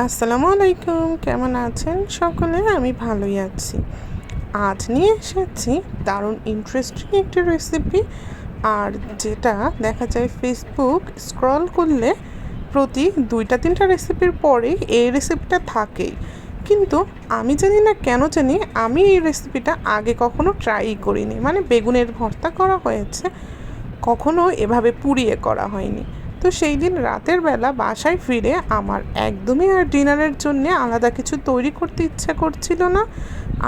আসসালামু আলাইকুম, কেমন আছেন সকলে? আমি ভালোই আছি। আজ নিয়ে এসেছি দারুণ ইন্টারেস্টিং একটি রেসিপি আর যেটা দেখা যায় ফেসবুক স্ক্রল করলে প্রতি দুইটা তিনটা রেসিপির পরেই এই রেসিপিটা থাকেই। কিন্তু আমি জানি না কেন জানি আমি এই রেসিপিটা আগে কখনো ট্রাই করিনি। মানে বেগুনের ভর্তা করা হয়েছে, কখনো এভাবে পুড়িয়ে করা হয়নি। তো সেই দিন রাতের বেলা বাসায় ফিরে আমার একদমই আর ডিনারের জন্য আলাদা কিছু তৈরি করতে ইচ্ছা করছিল না,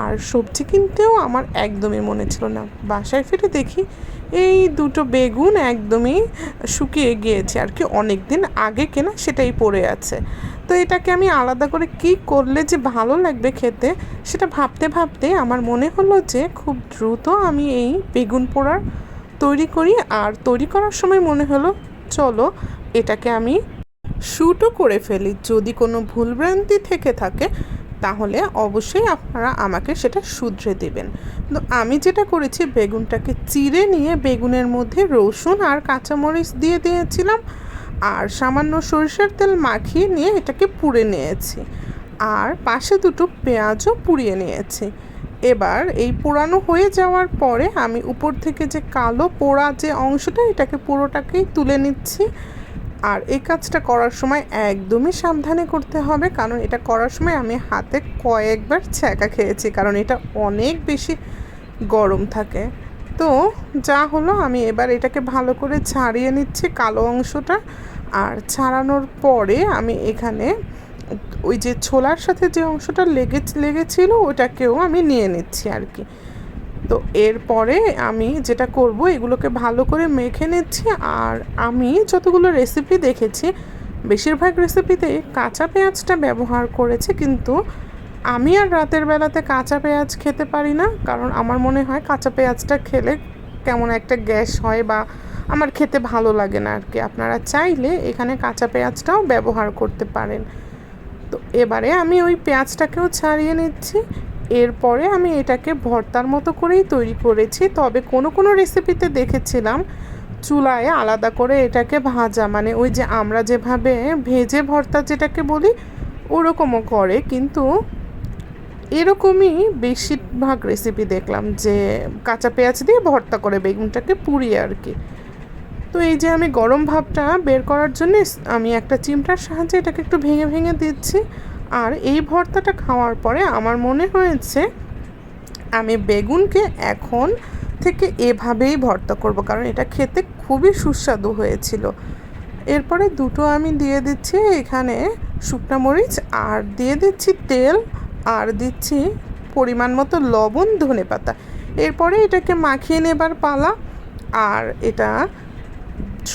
আর সবজি কিনতেও আমার একদমই মনে ছিল না। বাসায় ফিরে দেখি এই দুটো বেগুন একদমই শুকিয়ে গিয়েছে, আর কি অনেক দিন আগে কেনা সেটাই পড়ে আছে। তো এটাকে আমি আলাদা করে কি করলে যে ভালো লাগবে খেতে, সেটা ভাবতে ভাবতে আমার মনে হলো যে খুব দ্রুত আমি এই বেগুন পোড়ার তৈরি করি, আর তৈরি করার সময় মনে হলো চলো, এটাকে আমি শ্যুটও করে ফেলি। যদি কোনো ভুলভ্রান্তি থেকে থাকে, তাহলে অবশ্যই আপনারা আমাকে সেটা শুধরে দেবেন। তো আমি যেটা করেছি, বেগুনটাকে চিড়ে নিয়ে বেগুনের মধ্যে রসুন আর কাঁচামরিচ দিয়ে দিয়েছিলাম, আর সামান্য সরিষার তেল মাখিয়ে নিয়ে এটাকে পুড়ে নিয়েছি। আর পাশে দুটো পেঁয়াজও পুড়িয়ে নিয়েছি। এবার এই পোড়ানো হয়ে যাওয়ার পরে আমি উপর থেকে যে কালো পোড়া যে অংশটা, এটাকে পুরোটাকেই তুলে নিচ্ছি। আর এই কাজটা করার সময় একদমই সাবধানে করতে হবে, কারণ এটা করার সময় আমি হাতে কয়েকবার ছ্যাঁকা খেয়েছি, কারণ এটা অনেক বেশি গরম থাকে। তো যা হলো, আমি এবার এটাকে ভালো করে ছাড়িয়ে নিচ্ছি কালো অংশটা। আর ছাড়ানোর পরে আমি এখানে ওই যে ছোলার সাথে যে অংশটা লেগে, লেগেছিল, ওটাকেও আমি নিয়ে নিচ্ছি আর কি। তো এরপরে আমি যেটা করব, এগুলোকে ভালো করে মেখে নিচ্ছি আর আমি যতগুলো রেসিপি দেখেছি, বেশিরভাগ রেসিপিতে কাঁচা পেঁয়াজটা ব্যবহার করেছে, কিন্তু আমি আর রাতের বেলাতে কাঁচা পেঁয়াজ খেতে পারি না, কারণ আমার মনে হয় কাঁচা পেঁয়াজটা খেলে কেমন একটা গ্যাস হয় বা আমার খেতে ভালো লাগে না আর কি। আপনারা চাইলে এখানে কাঁচা পেঁয়াজটাও ব্যবহার করতে পারেন। তো এবারে আমি ওই পেঁয়াজটাকেও ছাড়িয়ে নিচ্ছি। এরপরে আমি এটাকে ভর্তার মতো করেই তৈরি করেছি। তবে কোনো কোনো রেসিপিতে দেখেছিলাম চুলায় আলাদা করে এটাকে ভাজা। মানে ওই যে আমরা যেভাবে ভেজে ভর্তা যেটাকে বলি, ওরকমও করে। কিন্তু এরকমই বেশিরভাগ রেসিপি দেখলাম যে কাঁচা পেঁয়াজ দিয়ে ভর্তা করে, বেগুনটাকে পুড়িয়ে আর কি। তো এই যে আমি গরম ভাবটা বের করার জন্য আমি একটা চিমটার সাহায্যে এটাকে একটু ভেঙে ভেঙে দিচ্ছি। আর এই ভর্তাটা খাওয়ার পরে আমার মনে হয়েছে আমি বেগুনকে এখন থেকে এভাবেই ভর্তা করব, কারণ এটা খেতে খুবই সুস্বাদু হয়েছিল। এরপরে দুটো আমি দিয়ে দিচ্ছি এখানে শুকনা মরিচ, আর দিয়ে দিচ্ছি তেল, আর দিচ্ছি পরিমাণ মতো লবণ ধনে পাতা এরপরে এটাকে মাখিয়ে নেবার পালা, আর এটা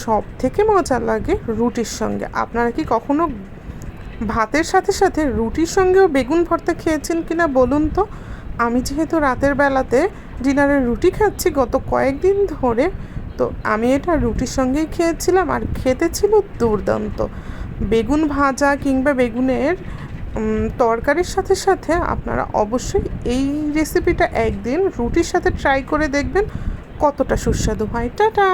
সব থেকে মজা লাগে রুটির সঙ্গে। আপনারা কি কখনো ভাতের সাথে সাথে রুটির সঙ্গেও বেগুন ভর্তা খেয়েছেন কিনা বলুন তো? আমি যেহেতু রাতের বেলাতে ডিনারে রুটি খাচ্ছি গত কয়েকদিন ধরে, তো আমি এটা রুটির সঙ্গেই খেয়েছিলাম আর খেতে ছিল দুর্দান্ত। বেগুন ভাজা কিংবা বেগুনের তরকারির সাথে সাথে আপনারা অবশ্যই এই রেসিপিটা একদিন রুটির সাথে ট্রাই করে দেখবেন কতটা সুস্বাদু হয়। টাটা!